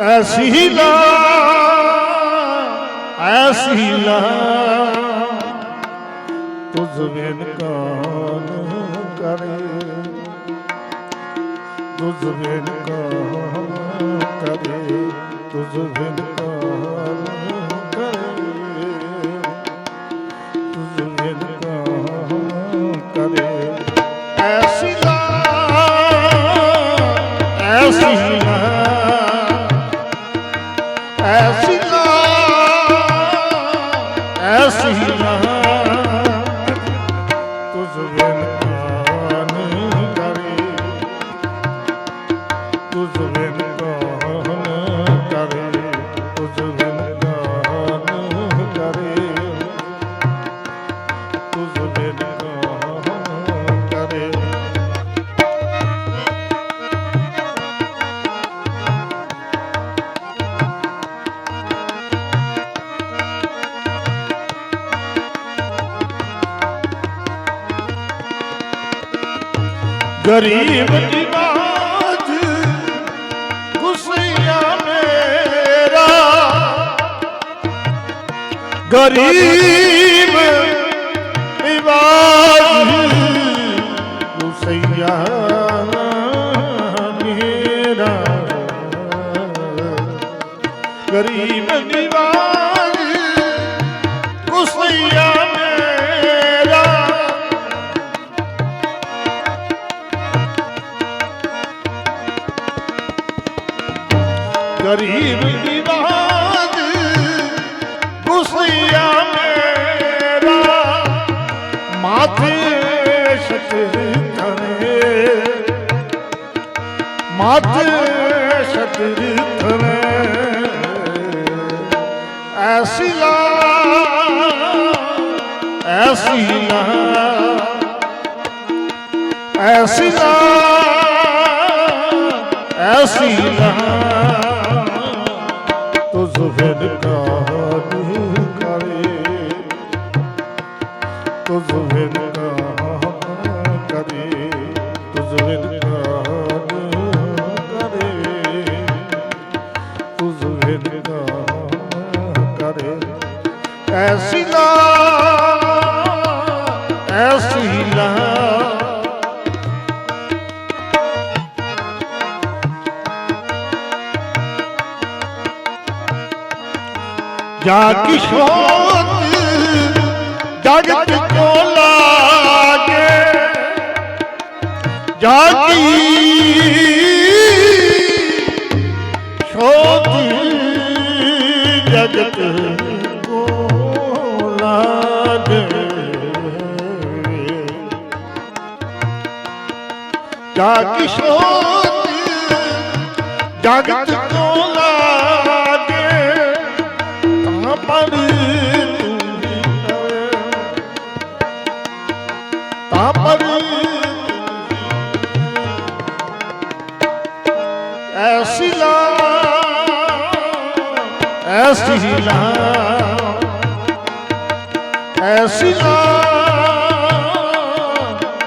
ਐਸੀ ਲਾ ਐਸੀ ਲਾ ਤੁਝ ਬਿਨ ਕਾਨ ਕਰੇ ਤੁਝ ਬਿਨ ਕਾਨ ਕਰੇ ਤੁਝ ਬਿਨ ਕਾਨ ਬਿਨ ਕਾਨ ਕਰੇ ਗਰੀਬ ਨਿਵਾਜ ਗੁਸਈਆ ਮੇਰਾ। ਗਰੀਬ ਨਿਵਾਜ ਗੁਸਈਆ ਮੇਰਾ ਗਰੀਬ ਦੀਵਾਨ ਗੁਸਈਆ ਮੇਰਾ। ਮਾਥੇ ਛਤਰ ਤਰੇ ਮਾਥੇ ਛਤਰ ਤਰੇ ਐਸੀ ਲਾ ਐਸੀ ਲਾ ਐਸੀ ਲਾ ਐਸੀ ਲਾ। ਤੁਝ ਬਿਨ ਕਾਹਨ ਕਰੇ। ਤੁਝ ਬਿਨ ਕਾਹਨ ਕਰੇ। ਤੁਝ ਬਿਨ ਕਾਹਨ ਕਰੇ। ਤੁਝ ਬਿਨ ਕਾਹਨ ਕਰੇ। ਐਸੀ ਲਾ ਜਾ ਕਿਸ਼ੋਰ ਜਗਤ ਕੋ ਲਾਗੇ ਜਾ ਕੀ ਸ਼ੋਤ ਜਗਤ ਕੋ ਲਾਗੇ ਜਾ ਕਿਸ਼ੋਰ ਜਗਤ ਕੋ ਲਾਗੇ ਤਾਂ ਤੂੰ ਤਾਂ ਪਰ ਐਸੀ ਲਾ ਐਸੀ ਲਾ ਐਸੀ ਲਾ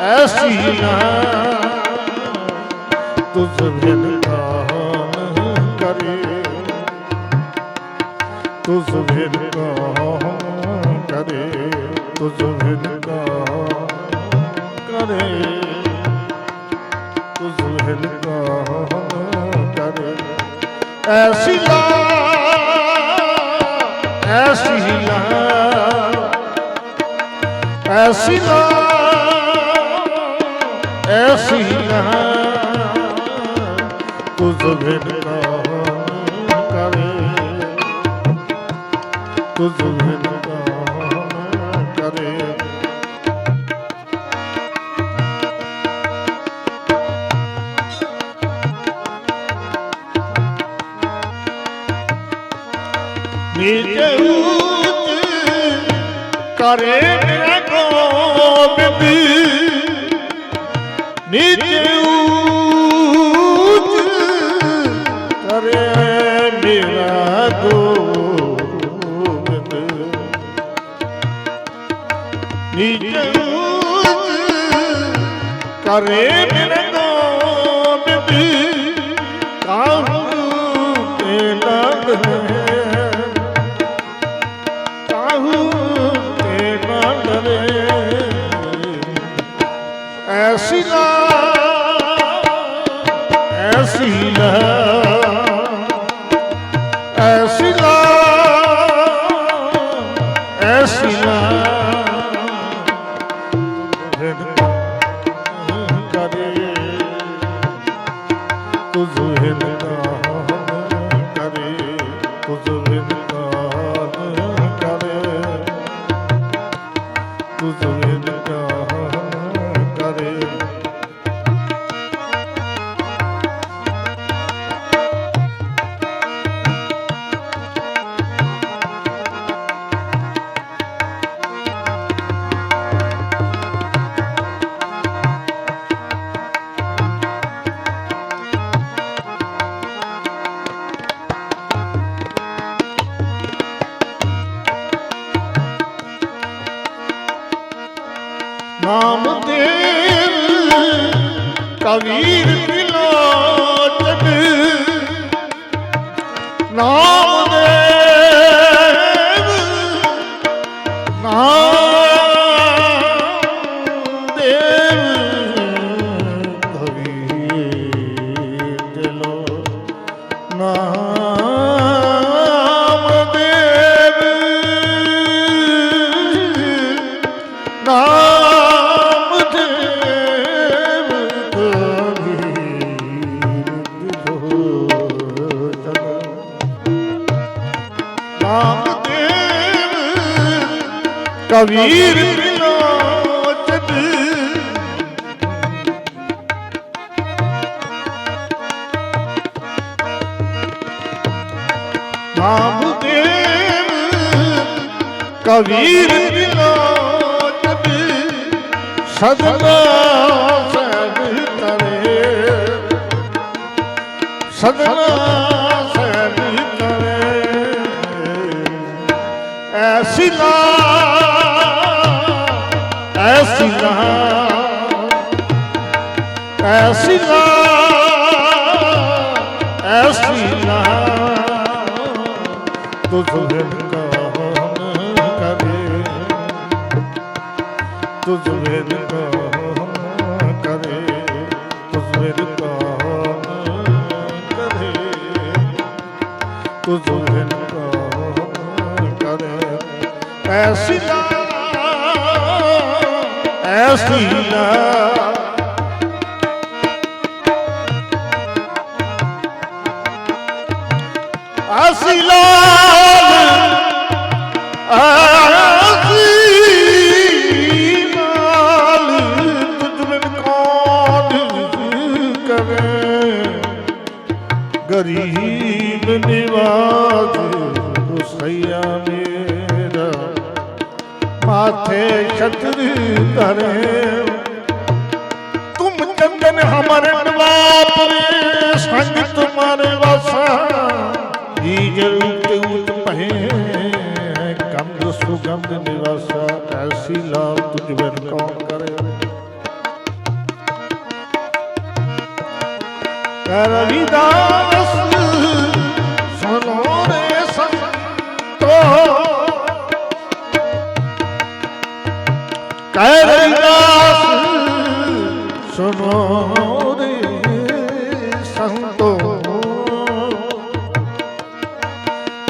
ਐਸੀ ਲਾ। ਤੁਝ ਬਿਨ ਤੁਝ ਬਿਨ ਕਾਹਨ ਕਰੇ? ਤੁਝ ਬਿਨ ਕਾਹਨ ਕਰੇ? ਤੁਝ ਬਿਨ ਕਾਹਨ ਕਰੇ? ਐਸੀ ਲਾ ਐਸੀ ਲਾ ਐਸੀ ਲਾ ਐਸੀ ਲਾ ਤੁਝ ਬਿਨ ਕਾਹਨ ਤੁਝ ਬਿਨ ਕਰੇ ਨਿਜ ਉਚ ਕਰੇ ਮੇਰਾ ਗੋਬਿੰਦ ਨਿਜ ਕਰੇ ਮੇਰੇ ਗੋਬਿੰਦ ਕਾਹੂ ਕੇ ਡਰੇ ਕਾਹੂ ਤੇ ਨਾ ਐਸੀ ਲਾ ਐਸੀ ਲਾ। ਤੁਝ કવીર તિલોચન નામ ਕਬੀਰ ਦੇਵ ਕਬੀਰ ਵਿਲੋਚਨ ਸਦਨਾ ਸਹਿਬ ਤਰੇ ਸਦਨਾ ਸਹਿਬ ਤਰੇ ਐਸੀ ਲਾ ਐਸੀ ਲਾ। ਐਸੀ ਲਾ। ਐਸੀ ਲਾ। ਤੁਝ ਬਿਨ ਕਰੇ। ਤੁਝ ਬਿਨ ਕਰੇ। ਤੁਝ ਬਿਨ ਕਰੇ। ਤੁਝ ਬਿਨ ਕਰੇ। ਐਸੀ ਲਾ। ਐਸੀ ਲਾ ਅਸੀਂ ਲਾਲ ਅਸੀਂ ਲਾਲ ਤੁਝ ਬਿਨ ਕੌਣ ਕਰੇ ਗਰੀਬ ਸੰਗ ਤੁਮਾਰੇ ਵਾਸਾ ਈਜ ਰੂਪ ਉਤ ਭੈ ਕੰਦ ਸੁਗੰਧ ਨਿਵਾਸਾ, ਐਸੀ ਲਾਲ ਤੁਝ ਬਿਨ ਕੌਣ ਕਰੇ। ਕਰ ਵਿਦਾਸ ਸੁਨੋ ਰੇ ਸੰਤੋ।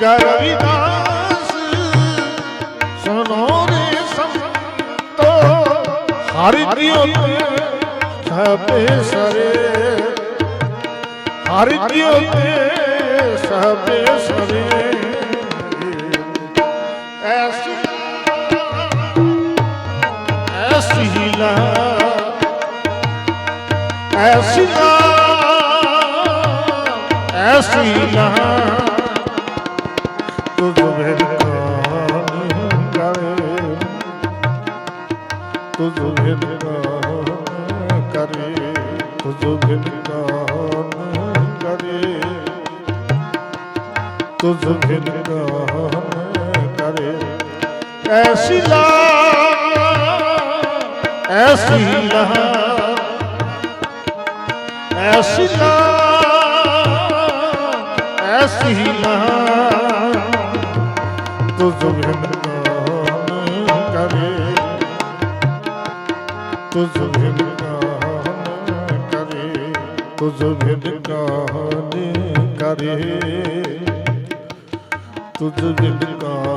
ਕਹਿ ਰਵਿਦਾਸ ਸੁਨੋ ਰੇ ਸੰਤੋ ਹਰ ਜਿਉ ਤੇ ਸਭੇ ਸਰੇ। ਹਰ ਜਿਉ ਤੇ ਸਭੇ ਸਰੇ। ਐਸੀ ਐਸੀ ਲਾ ਐਸੀ ਲਾ ਐਸੀ ਲਾ। ਕੌਣ ਕਰੇ, ਤੁਝ ਬਿਨ ਕੌਣ ਕਰੇ। ਤੁਝ ਬਿਨ ਕੌਣ ਕਰੇ। ਐਸੀ ਲਾ ਐਸੀ ਲਾ ਐਸੀ ਲਾ ਐਸੀ ਬਿਨ ਕੌਣ ਕਰੇ? ਤੁਝ ਬਿਨ ਕੌਣ